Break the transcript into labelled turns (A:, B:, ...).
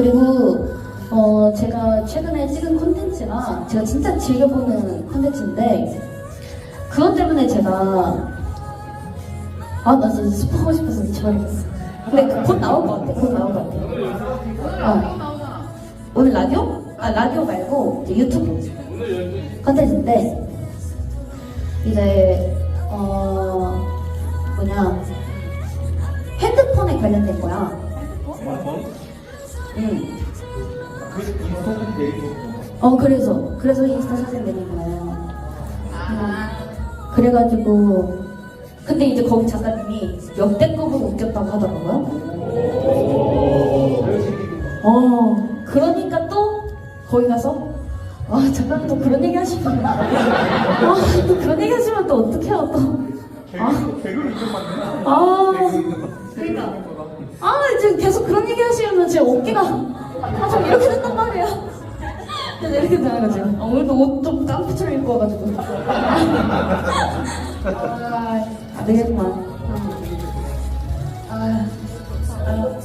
A: 그리고 어 제가 최근에 찍은 콘텐츠가 제가 진짜 즐겨보는 콘텐츠인데 그것 때문에 제가 아 나 진짜 스포하고 싶어서 미쳐버리겠어. 근데 그곧 나올 것 같아. 곧 나올 것 같아. 어. 오늘 라디오? 아 라디오 말고 이제 유튜브 컨텐츠인데 이제 어 뭐냐 핸드폰에 관련된 거야. 응. 어 그래서 그래서 인스타 사진 내린 거예요. 음, 그래가지고 근데 이제 거기 작가님이 역대급으로 웃겼다고 하더라고요. 어 그러니까 또 거기 가서 아 작가님 또 그런 얘기 하시면 아또 그런 얘기 하시면 또 어떡해요 또. 아,
B: 개그를 좀 만드나?
A: 아 그러니까 제 어깨가 좀 이렇게 된단 말이야. 근데 이렇게 돼가지고 어, 오늘도 옷 좀 깡패처럼 입고 와가지고. 아, 안 되겠다. 아, 아.